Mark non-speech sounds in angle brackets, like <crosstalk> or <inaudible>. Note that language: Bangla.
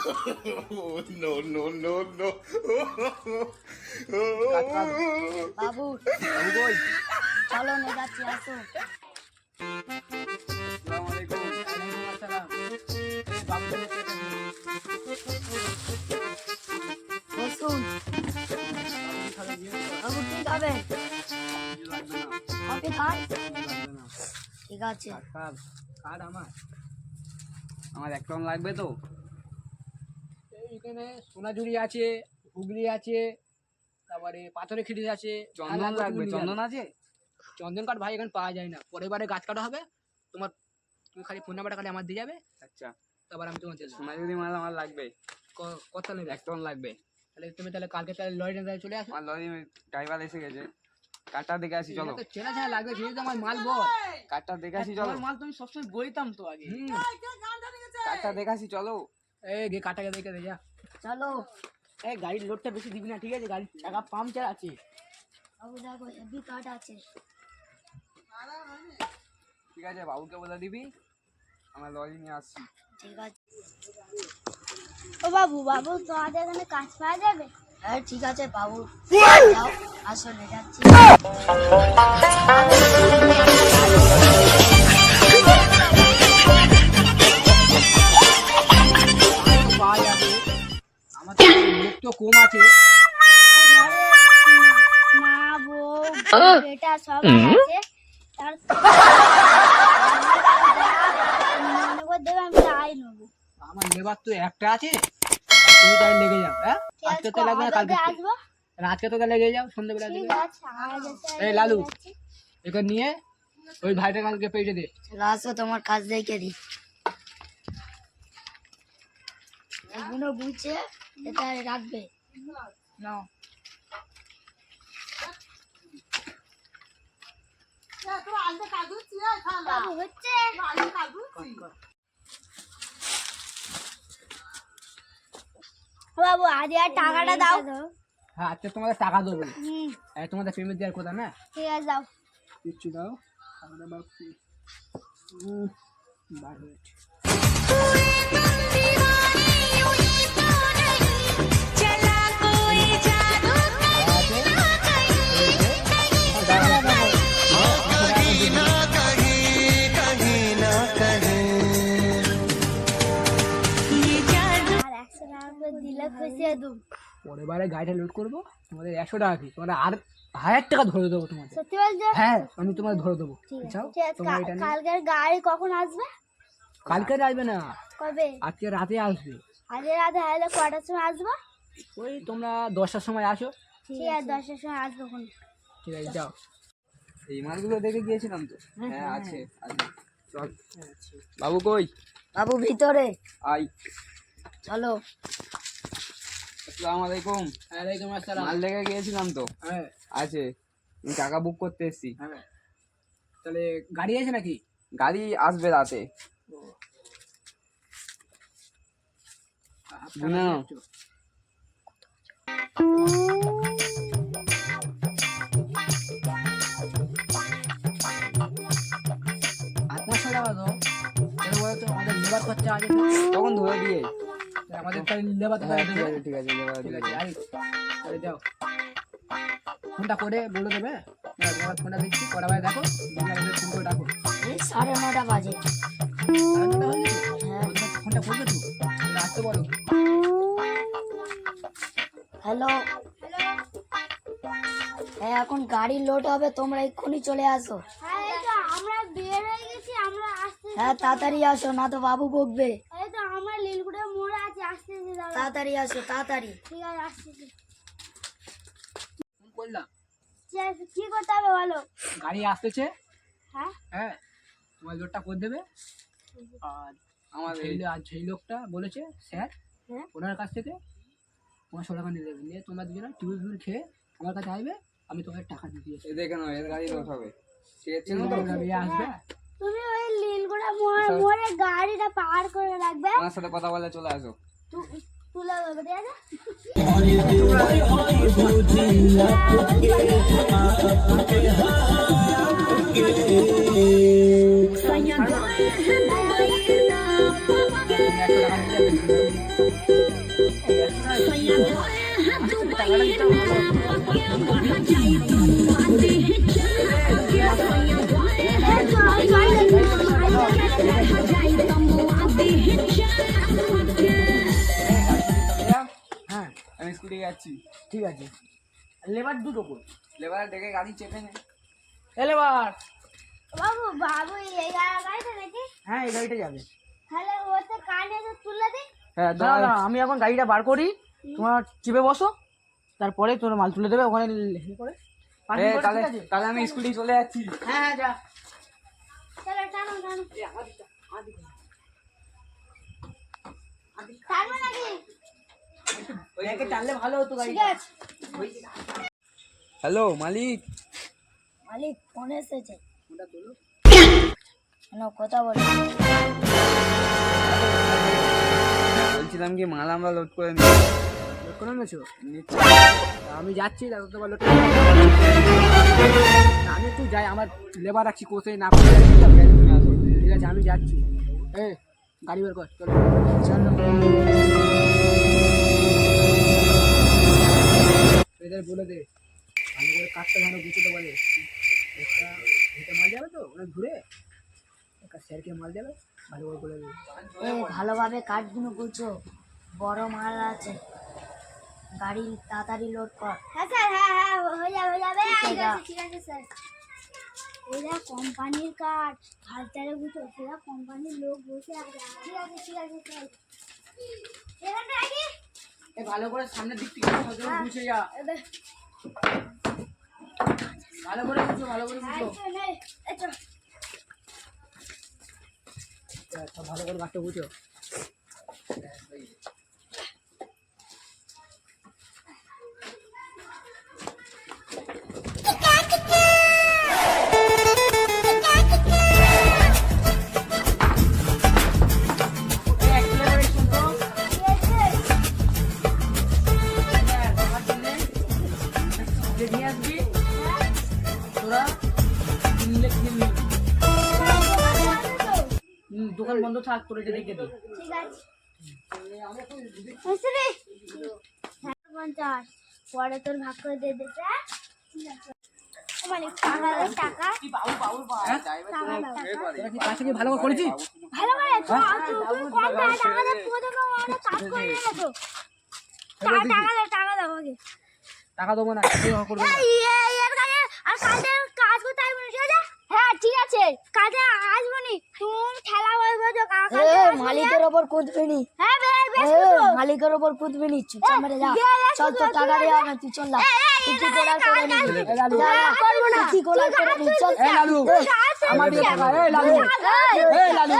<laughs> no, no, no, no. বাবু কই চলো নে যাচ্ছি আসো। ঠিক আছে। আমার। আমার এক টন লাগবে তো। এখানে সোনাঝুরি আছে হুগলি আছে তারপরে পাথরে খিরিজ আছে চন্দন লাগবে চন্দন আছে। চন্দন কাঠ ভাই এখানে পাওয়া যায় না। পরের বারে গাছ কাটা হবে তোমার তুমি খালি ফোন নাম্বারটা খালি আমার দিয়ে যাবে। আচ্ছা। তারপর আমি তোমার সোনাঝুরি মাল আমার লাগবে। কত নেবে? এক টন লাগবে। তাহলে তুমি তাহলে কালকে তাহলে লরি নিয়ে চলে আসো। আমার লরি ড্রাইভার এসে গেছে। কাঠটা দেখে আসি চলো। তো চেনা চেনা লাগবে সেই তো আমার মাল বল কাঠটা দেখে আসি চলো। মাল তুমি সবসময় বইতাম তো আগে। কাঠটা দেখে আসি চলো। এই গে কাটাকে দেখে দে যা। চলো। এই গাড়ির লোডটা বেশি দিবি না ঠিক আছে? গাড়ির চাকা পাংচার আছে। বাবু দেখো হেভি কাঠ আছে। ঠিক আছে বাবুকে বলে দিবি আমার লরি নিয়ে আসছি। ঠিক আছে। ও বাবু বাবু তোমাদের এখানে কাজ পাওয়া যাবে? হ্যাঁ ঠিক আছে বাবু। যাও আসলে যাচ্ছি। <laughs> তো কম আছে মনে আমার তো একটা আছে তুমি লেগে যাও হ্যাঁ আজকে তো লাগবে না কালকে লেগে যাও সন্ধ্যেবেলা দিকে এই লালু নিয়ে ওই ভাইটা কালকে পেয়ে দে তোমার কাজ দেখে দিই এগুলো এটা রাখবে? নাও বাবু হচ্ছে। বাবু আজ আর টাকাটা দাও। হ্যাঁ আজকে তোমাদের টাকা দেবো তোমাদের পেমেন্ট দেওয়ার কথা না? ঠিক আছে দাও। কিচ্ছু দাও। টাকাটা উম, পরের বারে গাড়িটা লোড করব তোমাদের একশো টাকা কি তোমাদের আর হাজার টাকা ধরে দেবো তোমাদের। সত্যি বলছো? হ্যাঁ আমি তোমার ধরে দেবো। ঠিক তোমার এটা নিয়ে কালকের গাড়ি কখন আসবে? কালকে আসবে না। কবে? আজকে রাতে আসবে। আজকে রাতে হলে কটার সময় আসব? ওই তোমরা দশটার সময় আসো। ঠিক আছে দশটার সময় আসব কোন ঠিক আছে যাও। এই মালগুলো দেখে গিয়েছিলাম তো। হ্যাঁ আছে আছে। চল। বাবু কই? বাবু ভিতরে। আই চলো। আসসালামু আলাইকুম। ওয়ালাইকুম আসসালাম। মাল দেখে গিয়েছিলাম তো। হ্যাঁ। আছে। আমি টাকা বুক করতে এসেছি। হ্যাঁ। তাহলে গাড়ি আছে নাকি? গাড়ি আসবে রাতে। আমাদের খরচা আছে তখন ধরে দিয়ে। আমাদের তাহলে লেবার তো হ্যাঁ ঠিক আছে ঠিক আছে আরে যাও। ফোনটা করে বলে দেবে। তোমার ফোনটা দিচ্ছি কটা বাজে দেখো। আমাদের ফোন করে ডাকো। সাড়ে নটা বাজে। হয়ে? হ্যাঁ ফোনটা করবে তো? আসতে বলো। হ্যালো। হ্যাঁ এখন গাড়ি লোড হবে তোমরা এক্ষুনি চলে আসো। হ্যাঁ এই তো আমরা বের হয়ে গেছি আমরা আসতে হ্যাঁ তাড়াতাড়ি আসো না তো বাবু বকবে। আমরা লীলগুড়ে মোড়ে আছি আসতেছি দাদা। তাড়াতাড়ি আসো তাড়াতাড়ি। ঠিক আছে আসতেছি। ফোন করলাম। কি করতে হবে বলো? গাড়ি আসতেছে? হ্যাঁ? হ্যাঁ। তোমার লোডটা করে দেবে? আর আমার আর সেই লোকটা বলেছে স্যার হ্যাঁ। ওনার কাছ থেকে তোমার টাকা নিয়ে দেবে। নিয়ে তোমরা দুজনে টিউল ফিউল খেয়ে আমার কাছে আসবে আমি তোমাকে টাকা দিয়ে দিয়েছি দেখে নাও এর গাড়ি হবে। ঠিক আছে চেনো তো আসবে? লীলগুড়ে মোড়ে মোড়ে গাড়িটা পার করে রাখবে আমার সাথে কথা বলে চলে আসো তু- তুলে দেবে ঠিক আছে যাচ্ছি ঠিক আছে। লেবার দুটো কই লেবার ডেকে গাড়ি চেপে নে। এ লেবার। বাবু বাবু এই গাড়িটা দেখি হ্যাঁ এই গাড়িটা যাবে। তাহলে ওতে কানে তো তুলে দিই হ্যাঁ দাঁড়া দাঁড়া, আমি এখন গাড়িটা বার করি। তোমার চিপে বসো। তারপরে তোর মাল তুলে দেবে ওখানে করে। তাহলে তাহলে আমি স্কুটি চলে যাচ্ছি। হ্যাঁ হ্যাঁ যা। চলো টানো টানো। নাকি? ভালো হতো হ্যালো মালিক। মালিক ফোন এসেছে। না কথা বলি। বলছিলাম কি মাল আমরা লোড করে নিই। লোড করে নিয়েছো? আমি যাচ্ছি দাদা তোমার লোড আমি একটু যাই আমার লেবার রাখছি কোথায় না ঠিক আছে আমি যাচ্ছি। এ গাড়ি বের কর চলো। এদের বলে দে। ভালো করে কাজটা যেন গুছোতে বলে একটা হেঁটে মাল যাবে তো? ওরা ঘুরে একটা স্যারকে মাল যাবে? ভালো করে বলে দে। এ ভালোভাবে কাঠগুলো গুছো। বড় মাল আছে। গাড়ি তাড়াতাড়ি লোড কর। হ্যাঁ স্যার হ্যাঁ হ্যাঁ হয়ে যাবে হয়ে যাবে। ঠিক আছে ঠিক আছে স্যার। এরা কোম্পানির কাঠ হালচারে বুঝো সেটা কোম্পানির লোক বসে আছে। ঠিক আছে ঠিক আছে স্যার। ভালো করে সামনের দিক থেকে ভালো করে গুছিয়ে যা। ভালো করে বুঝো ভালো করে বুঝো আচ্ছা, ভালো করে গাছটা বুঝো দোকান বন্ধ থাক তোর এটা দেখে দে ঠিক আছে। পঞ্চাশ। পরে তোর ভাগ করে দিয়ে দিতে মানে ভালো করে করেছিস? ভালো করে? তো তুমি কম টাকা করে গেছো টাকা টাকা দাও টাকা দাও আমাকে। টাকা দেবো না কেউ করবে এই এই এর কাছে আর কালকে কাজ করতে আসব ঠিক আছে হ্যাঁ ঠিক আছে কাজে আসব নি তুমি খেলা বলব তো কাকা মালিকের ওপর কুদবি নি হ্যাঁ বেশ মালিকের ওপর কুদবি নি চুপচাপ মেরে যা চল তো টাকা দেওয়া হবে তুই চল না তুই কি করার করে নি লালু যা, যা, তুই কি করে নি চল এ লালু আমার টাকা এ লালু এ লালু